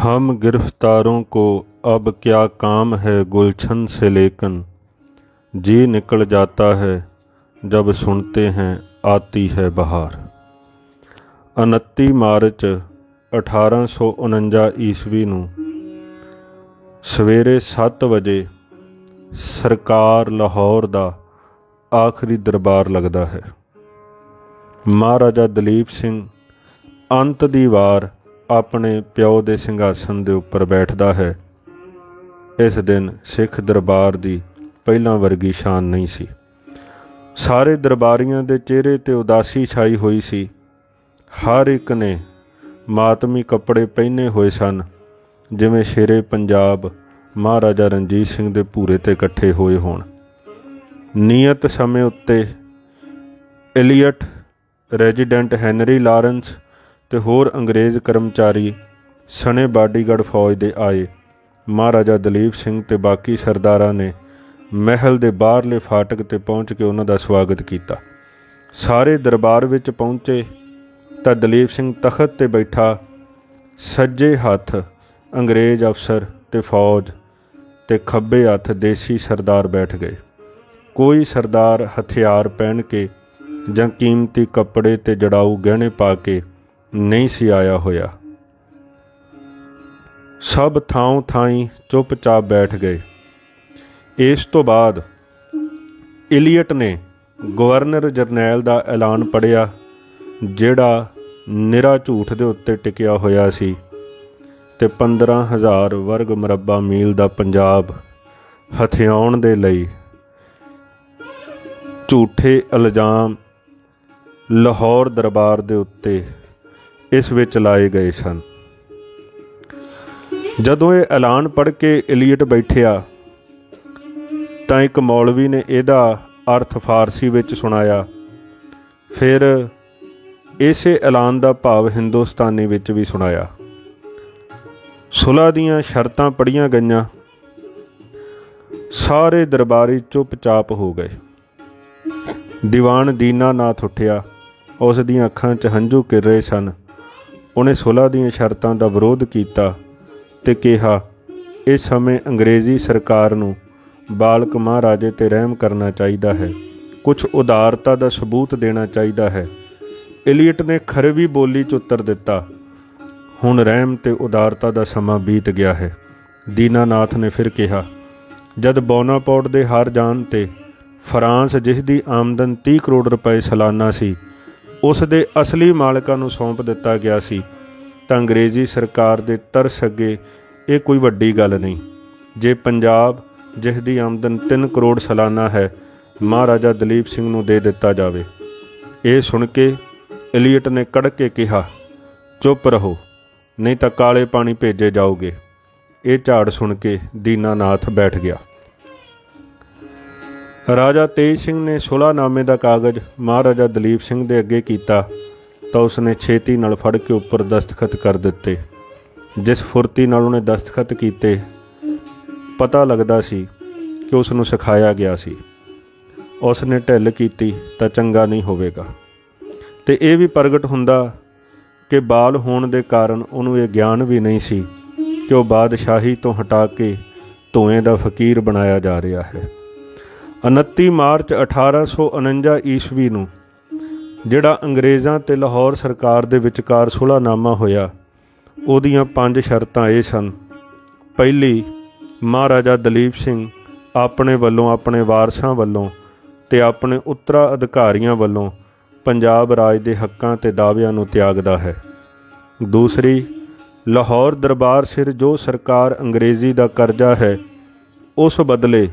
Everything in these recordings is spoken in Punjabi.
हम गिरफ्तारों को अब क्या काम है गुलशन से लेकिन जी निकल जाता है जब सुनते हैं आती है बहार 29 ਮਾਰਚ 1849 ਈਸਵੀ ਨੂੰ ਸਵੇਰੇ 7 ਵਜੇ ਸਰਕਾਰ ਲਾਹੌਰ ਦਾ ਆਖਰੀ ਦਰਬਾਰ ਲੱਗਦਾ ਹੈ ਮਹਾਰਾਜਾ ਦਲੀਪ ਸਿੰਘ ਅੰਤ ਦੀ ਵਾਰ ਆਪਣੇ ਪਿਓ ਦੇ ਸਿੰਘਾਸਨ ਦੇ ਉੱਪਰ ਬੈਠਦਾ ਹੈ। ਇਸ ਦਿਨ ਸਿੱਖ ਦਰਬਾਰ ਦੀ ਪਹਿਲਾਂ ਵਰਗੀ ਸ਼ਾਨ ਨਹੀਂ ਸੀ। ਸਾਰੇ ਦਰਬਾਰੀਆਂ ਦੇ ਚਿਹਰੇ ਤੇ ਉਦਾਸੀ ਛਾਈ ਹੋਈ ਸੀ। ਹਰ ਇੱਕ ਨੇ ਮਾਤਮੀ ਕੱਪੜੇ ਪਹਿਨੇ ਹੋਏ ਸਨ, ਜਿਵੇਂ ਸ਼ੇਰੇ ਪੰਜਾਬ ਮਹਾਰਾਜਾ ਰਣਜੀਤ ਸਿੰਘ ਦੇ ਪੂਰੇ ਤੇ ਇਕੱਠੇ ਹੋਏ ਹੋਣ। ਨਿਯਤ ਸਮੇਂ ਉੱਤੇ ਇਲੀਅਟ ਰੈਜ਼ੀਡੈਂਟ ਹੈਨਰੀ ਲਾਰੈਂਸ ਤੇ ਹੋਰ ਅੰਗਰੇਜ਼ ਕਰਮਚਾਰੀ ਸਣੇ ਬਾਡੀਗਾਰਡ ਫੌਜ ਦੇ ਆਏ। ਮਹਾਰਾਜਾ ਦਲੀਪ ਸਿੰਘ ਤੇ ਬਾਕੀ ਸਰਦਾਰਾਂ ਨੇ ਮਹਿਲ ਦੇ ਬਾਹਰਲੇ ਫਾਟਕ ਤੇ ਪਹੁੰਚ ਕੇ ਉਹਨਾਂ ਦਾ ਸਵਾਗਤ ਕੀਤਾ। ਸਾਰੇ ਦਰਬਾਰ ਵਿੱਚ ਪਹੁੰਚੇ ਤਾਂ ਦਲੀਪ ਸਿੰਘ ਤਖਤ ਤੇ ਬੈਠਾ, ਸੱਜੇ ਹੱਥ ਅੰਗਰੇਜ਼ ਅਫਸਰ ਤੇ ਫੌਜ ਤੇ ਖੱਬੇ ਹੱਥ ਦੇਸੀ ਸਰਦਾਰ ਬੈਠ ਗਏ। ਕੋਈ ਸਰਦਾਰ ਹਥਿਆਰ ਪਹਿਨ ਕੇ ਜਾਂ ਕੀਮਤੀ ਕੱਪੜੇ ਤੇ ਜੜਾਊ ਗਹਿਣੇ ਪਾ ਕੇ ਨਹੀਂ ਸੀ ਆਇਆ ਹੋਇਆ। ਸਭ ਥਾਂ ਥਾਈ ਚੁੱਪਚਾਪ ਬੈਠ ਗਏ। ਇਸ ਤੋਂ ਬਾਅਦ ਇਲੀਅਟ ਨੇ ਗਵਰਨਰ ਜਰਨੈਲ ਦਾ ਐਲਾਨ ਪੜਿਆ ਜਿਹੜਾ ਨਿਰਾ ਝੂਠ ਦੇ ਉੱਤੇ ਟਿਕਿਆ ਹੋਇਆ ਸੀ ਤੇ 15000 ਵਰਗ ਮਰਬਾ ਮੀਲ ਦਾ ਪੰਜਾਬ ਹਥਿਆਉਣ ਦੇ ਲਈ ਝੂਠੇ ਇਲਜ਼ਾਮ ਲਾਹੌਰ ਦਰਬਾਰ ਦੇ ਉੱਤੇ ਇਸ ਵਿੱਚ ਲਾਏ ਗਏ ਸਨ। ਜਦੋਂ ਇਹ ਐਲਾਨ ਪੜ੍ਹ ਕੇ ਇਲੀਅਟ ਬੈਠਿਆ, ਤਾਂ ਇੱਕ ਮੌਲਵੀ ਨੇ ਇਹਦਾ ਅਰਥ ਫਾਰਸੀ ਵਿੱਚ ਸੁਣਾਇਆ। ਫਿਰ ਇਸੇ ਐਲਾਨ ਦਾ ਭਾਵ ਹਿੰਦੁਸਤਾਨੀ ਵਿੱਚ ਵੀ ਸੁਣਾਇਆ। ਸੁਲ੍ਹਾ ਦੀਆਂ ਸ਼ਰਤਾਂ ਪੜੀਆਂ ਗਈਆਂ। ਸਾਰੇ ਦਰਬਾਰੀ ਚੁੱਪਚਾਪ ਹੋ ਗਏ। ਦੀਵਾਨ ਦੀਨਾਨਾਥ ਉੱਠਿਆ। ਉਸ ਦੀਆਂ ਅੱਖਾਂ 'ਚ ਹੰਝੂ ਕਿਰ ਰਹੇ ਸਨ। ਉਹਨੇ ਸੁਲ੍ਹਾ ਦੀਆਂ ਸ਼ਰਤਾਂ ਦਾ ਵਿਰੋਧ ਕੀਤਾ ਤੇ ਕਿਹਾ ਇਸ ਸਮੇਂ ਅੰਗਰੇਜ਼ੀ ਸਰਕਾਰ ਨੂੰ ਬਾਲਕ ਮਹਾਰਾਜੇ ਤੇ ਰਹਿਮ ਕਰਨਾ ਚਾਹੀਦਾ ਹੈ। ਕੁਝ ਉਦਾਰਤਾ ਦਾ ਸਬੂਤ ਦੇਣਾ ਚਾਹੀਦਾ ਹੈ। ਇਲੀਅਟ ਨੇ ਖਰਵੀ ਬੋਲੀ 'ਚ ਉੱਤਰ ਦਿੱਤਾ, ਹੁਣ ਰਹਿਮ ਤੇ ਉਦਾਰਤਾ ਦਾ ਸਮਾਂ ਬੀਤ ਗਿਆ ਹੈ। ਦੀਨਾਨਾਥ ਨੇ ਫਿਰ ਕਿਹਾ, ਜਦ ਬੋਨਾਪੋਰਟ ਦੇ ਹਾਰ ਜਾਣ ਤੇ ਫਰਾਂਸ ਜਿਸ ਦੀ ਆਮਦਨ 30 ਕਰੋੜ ਰੁਪਏ ਸਾਲਾਨਾ ਸੀ ਉਸ ਦੇ ਅਸਲੀ ਮਾਲਕਾਂ ਨੂੰ ਸੌਂਪ ਦਿੱਤਾ ਗਿਆ ਸੀ। ਤਾਂ ਅੰਗਰੇਜ਼ੀ ਸਰਕਾਰ ਦੇ ਤਰਸ ਅੱਗੇ ਇਹ ਕੋਈ ਵੱਡੀ ਗੱਲ ਨਹੀਂ। ਜੇ ਪੰਜਾਬ, ਜਿਸ ਦੀ ਆਮਦਨ 3 ਕਰੋੜ ਸਾਲਾਨਾ ਹੈ, ਮਹਾਰਾਜਾ ਦਲੀਪ ਸਿੰਘ ਨੂੰ ਦੇ ਦਿੱਤਾ ਜਾਵੇ। ਇਹ ਸੁਣ ਕੇ ਇਲੀਅਟ ਨੇ ਕੜਕ ਕੇ ਕਿਹਾ, ਚੁੱਪ ਰਹੋ, ਨਹੀਂ ਤਾਂ ਕਾਲੇ ਪਾਣੀ ਭੇਜੇ ਜਾਓਗੇ। ਇਹ ਝਾੜ ਸੁਣ ਕੇ ਦੀਨਾਨਾਥ ਬੈਠ ਗਿਆ। ਰਾਜਾ ਤੇਜ ਸਿੰਘ ਨੇ ਸੁਲਾਹਨਾਮੇ ਦਾ ਕਾਗਜ਼ ਮਹਾਰਾਜਾ ਦਲੀਪ ਸਿੰਘ ਦੇ ਅੱਗੇ ਕੀਤਾ ਤਾਂ ਉਸਨੇ ਛੇਤੀ ਨਾਲ ਫੜ ਕੇ ਉੱਪਰ ਦਸਤਖਤ ਕਰ ਦਿੱਤੇ। ਜਿਸ ਫੁਰਤੀ ਨਾਲ ਉਹਨੇ ਦਸਤਖਤ ਕੀਤੇ, ਪਤਾ ਲੱਗਦਾ ਸੀ ਕਿ ਉਸ ਨੂੰ ਸਿਖਾਇਆ ਗਿਆ ਸੀ। ਉਸ ਨੇ ਢਿੱਲ ਕੀਤੀ ਤਾਂ ਚੰਗਾ ਨਹੀਂ ਹੋਵੇਗਾ। ਤੇ ਇਹ ਵੀ ਪ੍ਰਗਟ ਹੁੰਦਾ ਕਿ ਬਾਲ ਹੋਣ ਦੇ ਕਾਰਨ ਉਹਨੂੰ ਇਹ ਗਿਆਨ ਵੀ ਨਹੀਂ ਸੀ ਕਿ ਉਹ ਬਾਦਸ਼ਾਹੀ ਤੋਂ ਹਟਾ ਕੇ ਧੂਏ ਦਾ ਫਕੀਰ ਬਣਾਇਆ ਜਾ ਰਿਹਾ ਹੈ। 29 ਮਾਰਚ 1849 ਈਸਵੀ ਨੂੰ, ਜਿਹੜਾ ਅੰਗਰੇਜ਼ਾਂ ਤੇ ਲਾਹੌਰ ਸਰਕਾਰ ਦੇ ਵਿਚਕਾਰ ਸੁਲ੍ਹਾਨਾਮਾ ਹੋਇਆ, ਉਹਦੀਆਂ ਪੰਜ ਸ਼ਰਤਾਂ ਇਹ ਸਨ। ਪਹਿਲੀ, ਮਹਾਰਾਜਾ ਦਲੀਪ ਸਿੰਘ ਆਪਣੇ ਵੱਲੋਂ ਆਪਣੇ ਵਾਰਸਾਂ ਵੱਲੋਂ ਤੇ ਆਪਣੇ ਉੱਤਰਾ ਅਧਿਕਾਰੀਆਂ ਵੱਲੋਂ ਪੰਜਾਬ ਰਾਜ ਦੇ ਹੱਕਾਂ ਤੇ ਦਾਅਵਿਆਂ ਨੂੰ ਤਿਆਗਦਾ ਹੈ। ਦੂਸਰੀ, ਲਾਹੌਰ ਦਰਬਾਰ ਸਿਰ ਜੋ ਸਰਕਾਰ ਅੰਗਰੇਜ਼ੀ ਦਾ ਕਰਜ਼ਾ ਹੈ, ਉਸ ਬਦਲੇ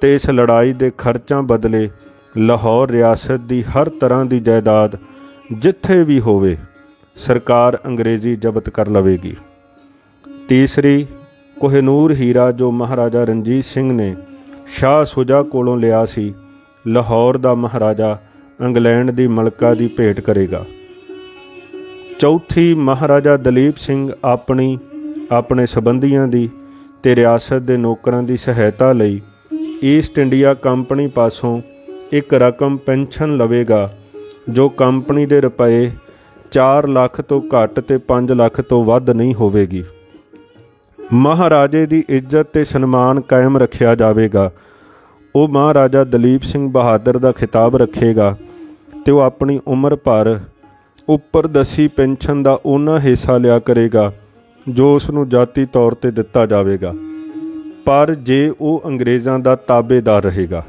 ਤੇ ਇਸ ਲੜਾਈ ਦੇ ਖਰਚਾਂ ਬਦਲੇ ਲਾਹੌਰ ਰਿਆਸਤ ਦੀ ਹਰ ਤਰ੍ਹਾਂ ਦੀ ਜਾਇਦਾਦ ਜਿੱਥੇ ਵੀ ਹੋਵੇ ਸਰਕਾਰ ਅੰਗਰੇਜ਼ੀ ਜ਼ਬਤ ਕਰ ਲਵੇਗੀ। ਤੀਸਰੀ, ਕੋਹਿਨੂਰ ਹੀਰਾ ਜੋ ਮਹਾਰਾਜਾ ਰਣਜੀਤ ਸਿੰਘ ਨੇ ਸ਼ਾਹ ਸੁਜਾ ਕੋਲੋਂ ਲਿਆ ਸੀ, ਲਾਹੌਰ ਦਾ ਮਹਾਰਾਜਾ ਇੰਗਲੈਂਡ ਦੀ ਮਲਕਾ ਦੀ ਭੇਟ ਕਰੇਗਾ। ਚੌਥੀ, ਮਹਾਰਾਜਾ ਦਲੀਪ ਸਿੰਘ ਆਪਣੀ, ਆਪਣੇ ਸਬੰਧੀਆਂ ਦੀ ਤੇ ਰਿਆਸਤ ਦੇ ਨੌਕਰਾਂ ਦੀ ਸਹਾਇਤਾ ਲਈ ਈਸਟ ਇੰਡੀਆ ਕੰਪਨੀ ਪਾਸੋਂ ਇੱਕ ਰਕਮ ਪੈਨਸ਼ਨ ਲਵੇਗਾ, ਜੋ ਕੰਪਨੀ ਦੇ ਰੁਪਏ 4 ਲੱਖ ਤੋਂ ਘੱਟ ਤੇ 5 ਲੱਖ ਤੋਂ ਵੱਧ ਨਹੀਂ ਹੋਵੇਗੀ। ਮਹਾਰਾਜੇ ਦੀ ਇੱਜ਼ਤ ਤੇ ਸਨਮਾਨ ਕਾਇਮ ਰੱਖਿਆ ਜਾਵੇਗਾ। ਉਹ ਮਹਾਰਾਜਾ ਦਲੀਪ ਸਿੰਘ ਬਹਾਦਰ ਦਾ ਖਿਤਾਬ ਰੱਖੇਗਾ ਤੇ ਉਹ ਆਪਣੀ ਉਮਰ ਭਰ ਉੱਪਰ ਦੱਸੀ ਪੈਨਸ਼ਨ ਦਾ ਉਹਨਾਂ ਹਿੱਸਾ ਲਿਆ ਕਰੇਗਾ, ਜੋ ਉਸ ਨੂੰ ਜਾਤੀ ਤੌਰ ਤੇ ਦਿੱਤਾ ਜਾਵੇਗਾ। ਪਰ ਜੇ ਉਹ ਅੰਗਰੇਜ਼ਾਂ ਦਾ ਤਾਬੇਦਾਰ ਰਹੇਗਾ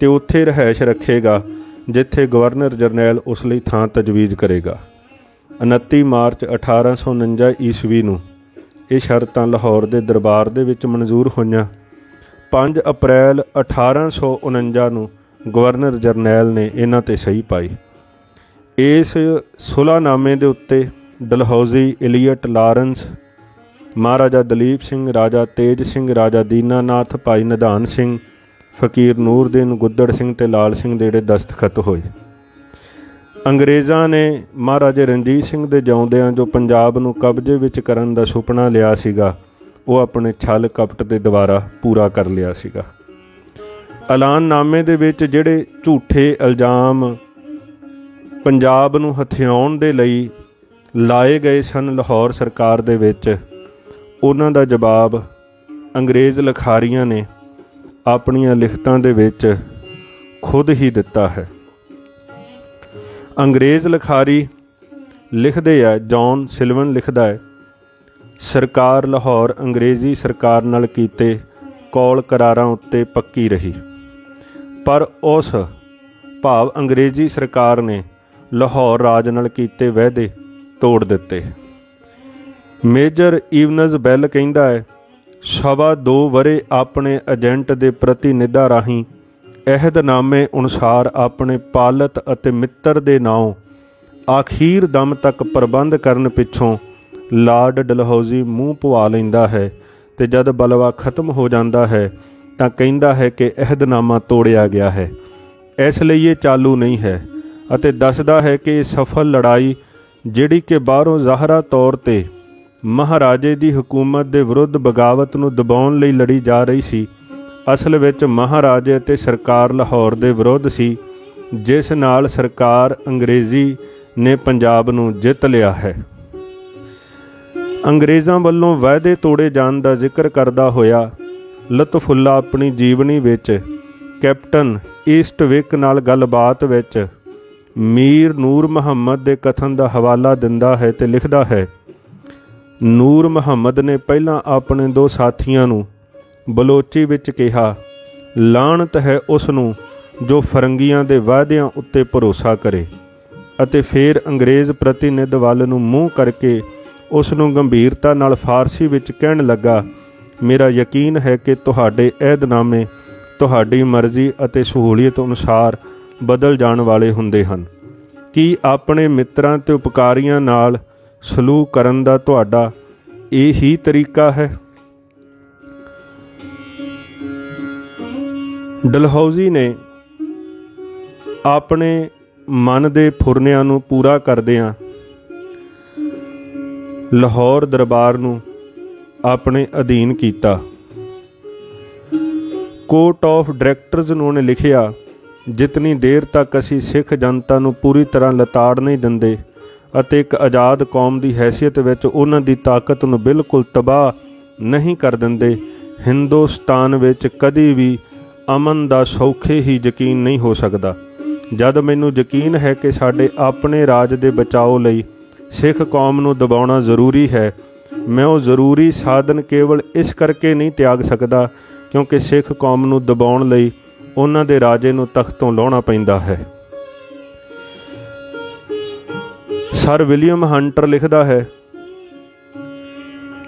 ਤੇ ਉੱਥੇ ਰਹਿائش ਰੱਖੇਗਾ, ਜਿੱਥੇ ਗਵਰਨਰ ਜਰਨੈਲ ਉਸ ਲਈ ਥਾਂ ਤਜਵੀਜ਼ ਕਰੇਗਾ। 29 ਮਾਰਚ 1849 ਈਸਵੀ ਨੂੰ ਇਹ ਸ਼ਰਤਾਂ ਲਾਹੌਰ ਦੇ ਦਰਬਾਰ ਦੇ ਵਿੱਚ ਮਨਜ਼ੂਰ ਹੋਈਆਂ। 5 ਅਪ੍ਰੈਲ 1849 ਨੂੰ ਗਵਰਨਰ ਜਰਨੈਲ ਨੇ ਇਹਨਾਂ ਤੇ ਸਹੀ ਪਾਈ। ਇਸ ਸੁਲਾਨਾਮੇ ਦੇ ਉੱਤੇ Dalhousie Elliot Lawrence Maharaja Dalip Singh, Raja Tej Singh, ਰਾਜਾ ਦੀਨਾਨਾਥ, ਭਾਈ ਨਿਧਾਨ ਸਿੰਘ, ਫਕੀਰ ਨੂਰਦੀਨ, ਗੁੱਦੜ ਸਿੰਘ ਤੇ ਲਾਲ ਸਿੰਘ ਦੇ ਜਿਹੜੇ ਦਸਤਖਤ ਹੋਏ। ਅੰਗਰੇਜ਼ਾਂ ਨੇ ਮਹਾਰਾਜੇ ਰਣਜੀਤ ਸਿੰਘ ਦੇ ਜਿਉਂਦਿਆਂ ਜੋ ਪੰਜਾਬ ਨੂੰ ਕਬਜ਼ੇ ਵਿੱਚ ਕਰਨ ਦਾ ਸੁਪਨਾ ਲਿਆ ਸੀਗਾ, ਉਹ ਆਪਣੇ ਛਲ ਕਪਟ ਦੇ ਦੁਆਰਾ ਪੂਰਾ ਕਰ ਲਿਆ ਸੀਗਾ। ਐਲਾਨਨਾਮੇ ਦੇ ਵਿੱਚ ਜਿਹੜੇ ਝੂਠੇ ਇਲਜ਼ਾਮ ਪੰਜਾਬ ਨੂੰ ਹਥਿਆਉਣ ਦੇ ਲਈ ਲਾਏ ਗਏ ਸਨ, ਲਾਹੌਰ ਸਰਕਾਰ ਦੇ ਵਿੱਚ ਉਹਨਾਂ ਦਾ ਜਵਾਬ, ਅੰਗਰੇਜ਼ ਲਖਾਰੀਆਂ ਨੇ ਆਪਣੀਆਂ ਲਿਖਤਾਂ ਦੇ ਵਿੱਚ ਖੁਦ ਹੀ ਦਿੱਤਾ ਹੈ। ਅੰਗਰੇਜ਼ ਲਖਾਰੀ ਲਿਖਦੇ ਆ, ਜੌਨ ਸਿਲਵਨ ਲਿਖਦਾ ਹੈ, ਸਰਕਾਰ ਲਾਹੌਰ ਅੰਗਰੇਜ਼ੀ ਸਰਕਾਰ ਨਾਲ ਕੀਤੇ ਕੌਲ ਕਰਾਰਾਂ ਉੱਤੇ ਪੱਕੀ ਰਹੀ। ਪਰ ਉਸ ਭਾਵ ਅੰਗਰੇਜ਼ੀ ਸਰਕਾਰ ਨੇ ਲਾਹੌਰ ਰਾਜ ਨਾਲ ਕੀਤੇ ਵਾਅਦੇ ਤੋੜ ਦਿੱਤੇ। ਮੇਜਰ ਈਵਨਜ਼ ਬੈਲ ਕਹਿੰਦਾ ਹੈ, ਸਵਾ ਦੋ ਵਰੇ ਆਪਣੇ ਏਜੰਟ ਦੇ ਪ੍ਰਤੀਨਿਧਾਂ ਰਾਹੀਂ, ਅਹਿਦਨਾਮੇ ਅਨੁਸਾਰ ਆਪਣੇ ਪਾਲਤ ਅਤੇ ਮਿੱਤਰ ਦੇ ਨਾਂ ਆਖੀਰ ਦਮ ਤੱਕ ਪ੍ਰਬੰਧ ਕਰਨ ਪਿੱਛੋਂ ਲਾਰਡ ਡਲਹੌਜ਼ੀ ਮੂੰਹ ਪਵਾ ਲੈਂਦਾ ਹੈ ਤੇ ਜਦ ਬਲਵਾ ਖਤਮ ਹੋ ਜਾਂਦਾ ਹੈ ਤਾਂ ਕਹਿੰਦਾ ਹੈ ਕਿ ਅਹਿਦਨਾਮਾ ਤੋੜਿਆ ਗਿਆ ਹੈ। ਇਸ ਲਈ ਇਹ ਚਾਲੂ ਨਹੀਂ ਹੈ ਅਤੇ ਦੱਸਦਾ ਹੈ ਕਿ ਇਹ ਸਫਲ ਲੜਾਈ ਜਿਹੜੀ ਕਿ ਬਾਹਰੋਂ ਜ਼ਾਹਰਾ ਤੌਰ ਤੇ ਮਹਾਰਾਜੇ ਦੀ ਹਕੂਮਤ ਦੇ ਵਿਰੁੱਧ ਬਗਾਵਤ ਨੂੰ ਦਬਾਉਣ ਲਈ ਲੜੀ ਜਾ ਰਹੀ ਸੀ। ਅਸਲ ਵਿੱਚ ਮਹਾਰਾਜੇ ਅਤੇ ਸਰਕਾਰ ਲਾਹੌਰ ਦੇ ਵਿਰੁੱਧ ਸੀ, ਜਿਸ ਨਾਲ ਸਰਕਾਰ ਅੰਗਰੇਜ਼ੀ ਨੇ ਪੰਜਾਬ ਨੂੰ ਜਿੱਤ ਲਿਆ ਹੈ। ਅੰਗਰੇਜ਼ਾਂ ਵੱਲੋਂ ਵਾਅਦੇ ਤੋੜੇ ਜਾਣ ਦਾ ਜ਼ਿਕਰ ਕਰਦਾ ਹੋਇਆ ਲਤਫੁੱਲਾ ਆਪਣੀ ਜੀਵਨੀ ਵਿੱਚ ਕੈਪਟਨ ਈਸਟਵਿਕ ਨਾਲ ਗੱਲਬਾਤ ਵਿੱਚ ਮੀਰ ਨੂਰ ਮੁਹੰਮਦ ਦੇ ਕਥਨ ਦਾ ਹਵਾਲਾ ਦਿੰਦਾ ਹੈ ਤੇ ਲਿਖਦਾ ਹੈ ਨੂਰ ਮੁਹੰਮਦ ਨੇ ਪਹਿਲਾਂ ਆਪਣੇ ਦੋ ਸਾਥੀਆਂ ਨੂੰ ਬਲੋਚੀ ਵਿੱਚ ਕਿਹਾ ਲਾਣਤ ਹੈ ਉਸ ਨੂੰ ਜੋ ਫਰੰਗੀਆਂ ਦੇ ਵਾਅਦਿਆਂ ਉੱਤੇ ਭਰੋਸਾ ਕਰੇ ਅਤੇ ਫਿਰ ਅੰਗਰੇਜ਼ ਪ੍ਰਤੀਨਿਧ ਵੱਲ ਨੂੰ ਮੂੰਹ ਕਰਕੇ ਉਸ ਨੂੰ ਗੰਭੀਰਤਾ ਨਾਲ ਫਾਰਸੀ ਵਿੱਚ ਕਹਿਣ ਲੱਗਾ, ਮੇਰਾ ਯਕੀਨ ਹੈ ਕਿ ਤੁਹਾਡੇ ਅਹਿਦਨਾਮੇ ਤੁਹਾਡੀ ਮਰਜ਼ੀ ਅਤੇ ਸਹੂਲੀਅਤ ਅਨੁਸਾਰ ਬਦਲ ਜਾਣ ਵਾਲੇ ਹੁੰਦੇ ਹਨ। ਕੀ ਆਪਣੇ ਮਿੱਤਰਾਂ ਤੇ ਉਪਕਾਰੀਆਂ ਨਾਲ ਸਲੂਕ ਕਰਨ ਦਾ ਤੁਹਾਡਾ ਇਹ ਹੀ ਤਰੀਕਾ ਹੈ। ਡਲਹੌਜ਼ੀ ਨੇ ਆਪਣੇ ਮਨ ਦੇ ਫੁਰਨਿਆਂ ਨੂੰ ਪੂਰਾ ਕਰਦਿਆਂ ਲਾਹੌਰ ਦਰਬਾਰ ਨੂੰ ਆਪਣੇ ਅਧੀਨ ਕੀਤਾ। ਕੋਰਟ ਆਫ ਡਾਇਰੈਕਟਰਸ ਨੂੰ ਉਹਨੇ ਲਿਖਿਆ, ਜਿਤਨੀ ਦੇਰ ਤੱਕ ਅਸੀਂ ਸਿੱਖ ਜਨਤਾ ਨੂੰ ਪੂਰੀ ਤਰ੍ਹਾਂ ਲਤਾੜ ਨਹੀਂ ਦਿੰਦੇ ਅਤੇ ਇੱਕ ਆਜ਼ਾਦ ਕੌਮ ਦੀ ਹੈਸੀਅਤ ਵਿੱਚ ਉਹਨਾਂ ਦੀ ਤਾਕਤ ਨੂੰ ਬਿਲਕੁਲ ਤਬਾਹ ਨਹੀਂ ਕਰ ਦਿੰਦੇ। ਹਿੰਦੁਸਤਾਨ ਵਿੱਚ ਕਦੀ ਵੀ ਅਮਨ ਦਾ ਸੌਖੇ ਹੀ ਯਕੀਨ ਨਹੀਂ ਹੋ ਸਕਦਾ। ਜਦ ਮੈਨੂੰ ਯਕੀਨ ਹੈ ਕਿ ਸਾਡੇ ਆਪਣੇ ਰਾਜ ਦੇ ਬਚਾਓ ਲਈ ਸਿੱਖ ਕੌਮ ਨੂੰ ਦਬਾਉਣਾ ਜ਼ਰੂਰੀ ਹੈ, ਮੈਂ ਉਹ ਜ਼ਰੂਰੀ ਸਾਧਨ ਕੇਵਲ ਇਸ ਕਰਕੇ ਨਹੀਂ ਤਿਆਗ ਸਕਦਾ ਕਿਉਂਕਿ ਸਿੱਖ ਕੌਮ ਨੂੰ ਦਬਾਉਣ ਲਈ ਉਹਨਾਂ ਦੇ ਰਾਜੇ ਨੂੰ ਤਖਤੋਂ ਲਾਉਣਾ ਪੈਂਦਾ ਹੈ। ਸਰ ਵਿਲੀਅਮ ਹੰਟਰ ਲਿਖਦਾ ਹੈ,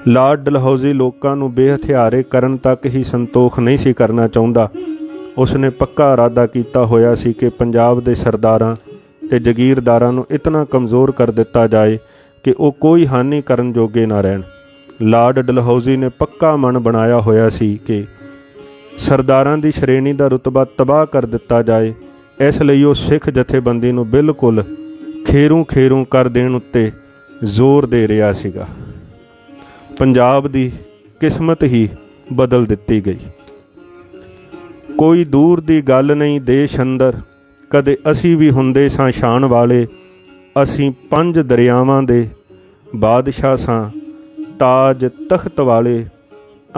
ਲਾਰਡ ਡਲਹੌਜ਼ੀ ਲੋਕਾਂ ਨੂੰ ਬੇਹਥਿਆਰੇ ਕਰਨ ਤੱਕ ਹੀ ਸੰਤੋਖ ਨਹੀਂ ਸੀ ਕਰਨਾ ਚਾਹੁੰਦਾ। ਉਸ ਨੇ ਪੱਕਾ ਇਰਾਦਾ ਕੀਤਾ ਹੋਇਆ ਸੀ ਕਿ ਪੰਜਾਬ ਦੇ ਸਰਦਾਰਾਂ ਤੇ ਜ਼ਗੀਰਦਾਰਾਂ ਨੂੰ ਇਤਨਾ ਕਮਜ਼ੋਰ ਕਰ ਦਿੱਤਾ ਜਾਏ ਕਿ ਉਹ ਕੋਈ ਹਾਨੀ ਕਰਨ ਜੋਗੇ ਨਾ ਰਹਿਣ। ਲਾਰਡ ਡਲਹੌਜ਼ੀ ਨੇ ਪੱਕਾ ਮਨ ਬਣਾਇਆ ਹੋਇਆ ਸੀ ਕਿ ਸਰਦਾਰਾਂ ਦੀ ਸ਼੍ਰੇਣੀ ਦਾ ਰੁਤਬਾ ਤਬਾਹ ਕਰ ਦਿੱਤਾ ਜਾਏ। ਇਸ ਲਈ ਉਹ ਸਿੱਖ ਜਥੇਬੰਦੀ ਨੂੰ ਬਿਲਕੁਲ ਖੇਰੂ ਖੇਰੂ ਕਰ ਦੇਣ ਉੱਤੇ ਜ਼ੋਰ ਦੇ ਰਿਹਾ ਸੀਗਾ। ਪੰਜਾਬ ਦੀ ਕਿਸਮਤ ਹੀ ਬਦਲ ਦਿੱਤੀ ਗਈ। ਕੋਈ ਦੂਰ ਦੀ ਗੱਲ ਨਹੀਂ ਦੇਸ਼ ਅੰਦਰ। ਕਦੇ ਅਸੀਂ ਵੀ ਹੁੰਦੇ ਸਾਂ ਸ਼ਾਨ ਵਾਲੇ। ਅਸੀਂ ਪੰਜ ਦਰਿਆਵਾਂ ਦੇ ਬਾਦਸ਼ਾਹ ਸਾਂ। ਤਾਜ ਤਖਤ ਵਾਲੇ,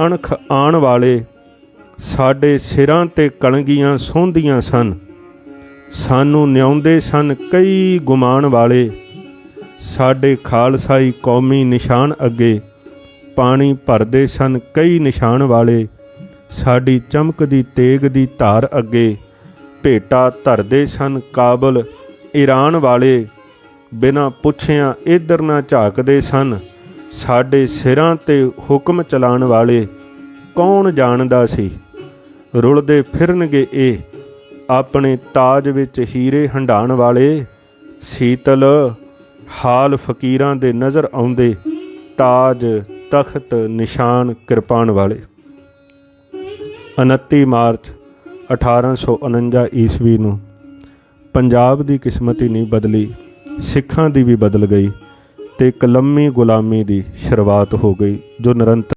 ਅਣਖ ਆਣ ਵਾਲੇ। ਸਾਡੇ ਸਿਰਾਂ ਤੇ ਕਲੰਗੀਆਂ ਸੌਂਦੀਆਂ ਸਨ। ਸਾਨੂੰ ਨਿਆਉਂਦੇ ਸਨ ਕਈ ਗੁਮਾਨ ਵਾਲੇ। ਸਾਡੇ ਖਾਲਸਾਈ ਕੌਮੀ ਨਿਸ਼ਾਨ ਅੱਗੇ ਪਾਣੀ ਭਰਦੇ ਸਨ ਕਈ ਨਿਸ਼ਾਨ ਵਾਲੇ। ਸਾਡੀ ਚਮਕਦੀ ਤੇਗ ਦੀ ਧਾਰ ਅੱਗੇ ਭੇਟਾ ਧਰਦੇ ਸਨ ਕਾਬਲ ਈਰਾਨ ਵਾਲੇ। ਬਿਨਾਂ ਪੁੱਛਿਆਂ ਇਧਰ ਨਾ ਝਾਕਦੇ ਸਨ। ਸਾਡੇ ਸਿਰਾਂ ਤੇ ਹੁਕਮ ਚਲਾਉਣ ਵਾਲੇ ਕੌਣ ਜਾਣਦਾ ਸੀ? ਰੁਲਦੇ ਫਿਰਨਗੇ ਇਹ ਆਪਣੇ ਤਾਜ ਵਿੱਚ ਹੀਰੇ ਹੰਡਾਣ ਵਾਲੇ ਸੀਤਲ ਹਾਲ ਫਕੀਰਾਂ ਦੇ ਨਜ਼ਰ ਆਉਂਦੇ ਤਾਜ ਤਖਤ ਨਿਸ਼ਾਨ ਕਿਰਪਾਨ ਵਾਲੇ। 29 ਮਾਰਚ 1849 ਈਸਵੀ ਨੂੰ ਪੰਜਾਬ ਦੀ ਕਿਸਮਤ ਹੀ ਨਹੀਂ ਬਦਲੀ, ਸਿੱਖਾਂ ਦੀ ਵੀ ਬਦਲ ਗਈ ਤੇ ਇੱਕ ਗੁਲਾਮੀ ਦੀ ਸ਼ੁਰੂਆਤ ਹੋ ਗਈ, ਜੋ ਨਿਰੰਤਰ